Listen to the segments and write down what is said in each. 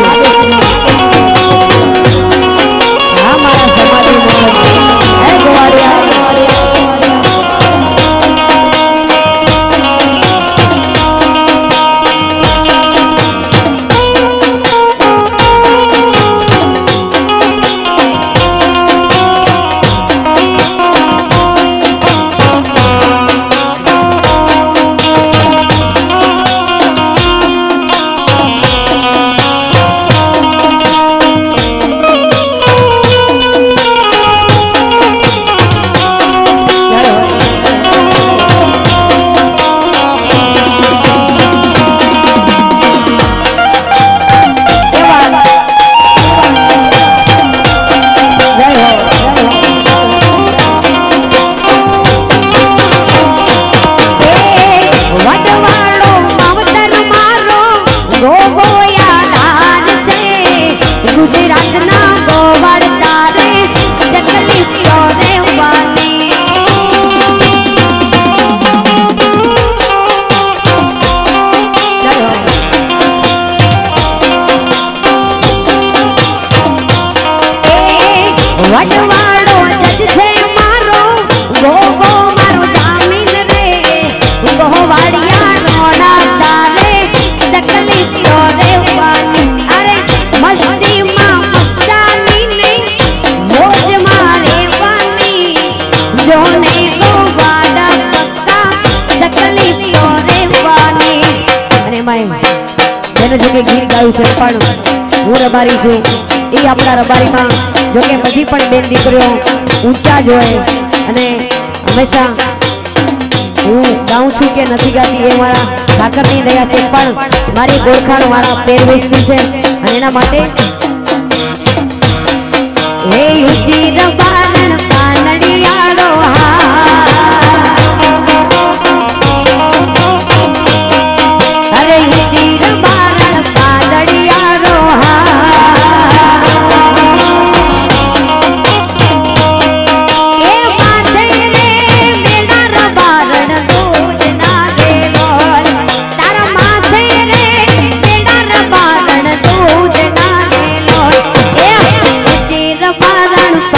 Amen. અને હંમેશા હું ગાઉં છું કે નથી ગાતી એ મારા ઠાકરની દયા છે. પણ મારી ગોળખાણ મારા પહેરવેશથી છે. અને એના માટે, હે ಕಾಣುತ್ತ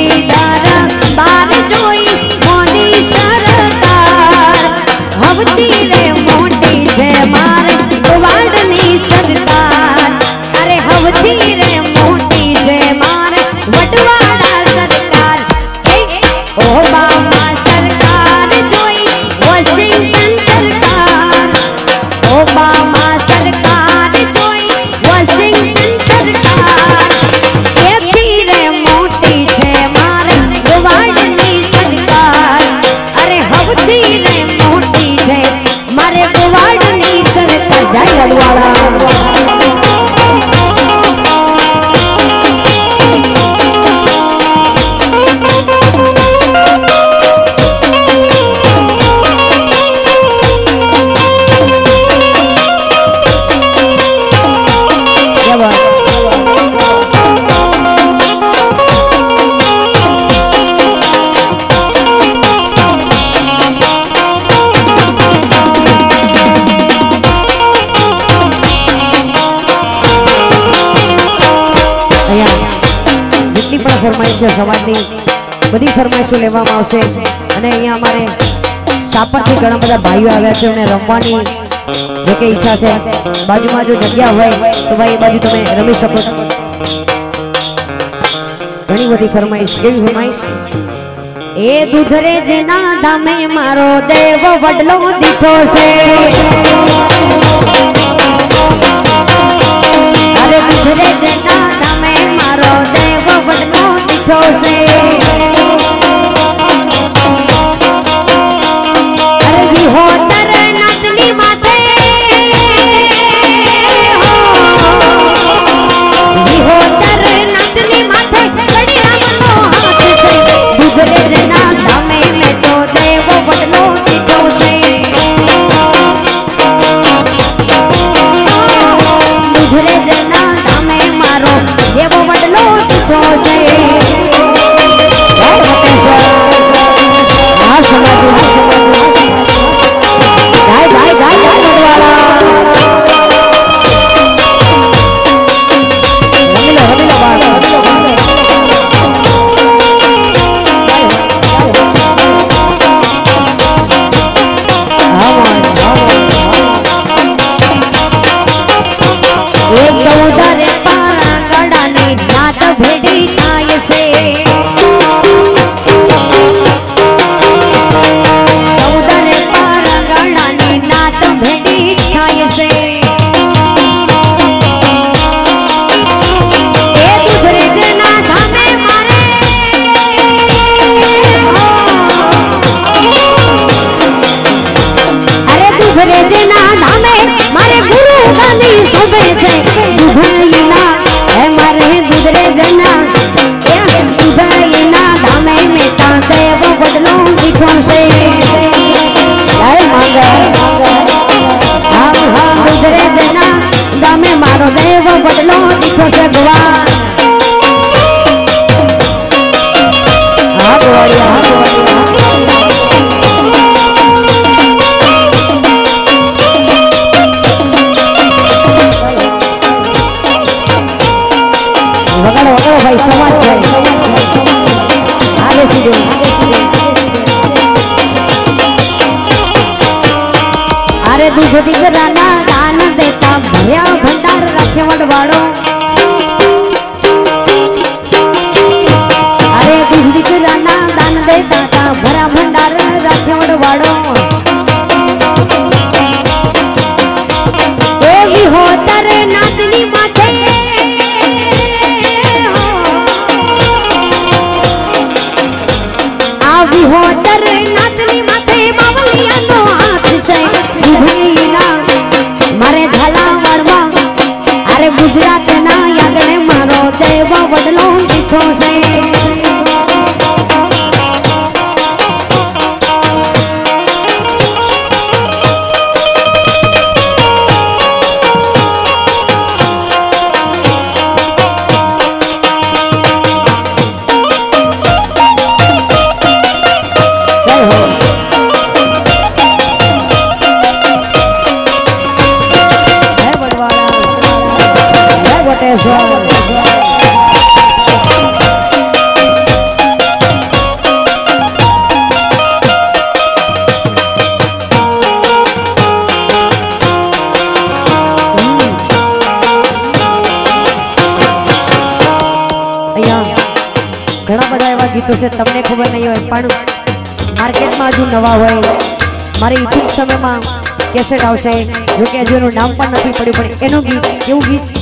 પણ સમાજની બધી ફરમાઈશો લેવામાં આવશે. અને અહીંયા અમારે સાપરથી ઘણા બધા ભાઈઓ આવ્યા છે અને રમવાની જો કે ઈચ્છા છે. બાજુમાં જો જગ્યા હોય તો ભાઈ એ બાજુ તમે રમી શકો છો. ઘણી બધી ફરમાઈશ કેવી ફરમાઈશ. એ દૂધરે જેના ધામે મારો દેવ વડલો દીઠો છે. અરે દૂધરે જેના ધામે મારો દેવ વડલો દીઠો છે દીકરાના દાન દેતા ભર્યા ભંડાર રાખે વડવાડો અરે દીકરાના દાન દેતા ભર્યા ભંડાર રાખે વડવાડો ગીતો છે તમને ખબર નહીં હોય, પણ માર્કેટમાં હજુ નવા હોય. મારી ટૂંક સમયમાં કેસેટ આવશે. જો કે હજુ એનું નામ પણ નથી પડ્યું, પણ એનું ગીત, એવું ગીત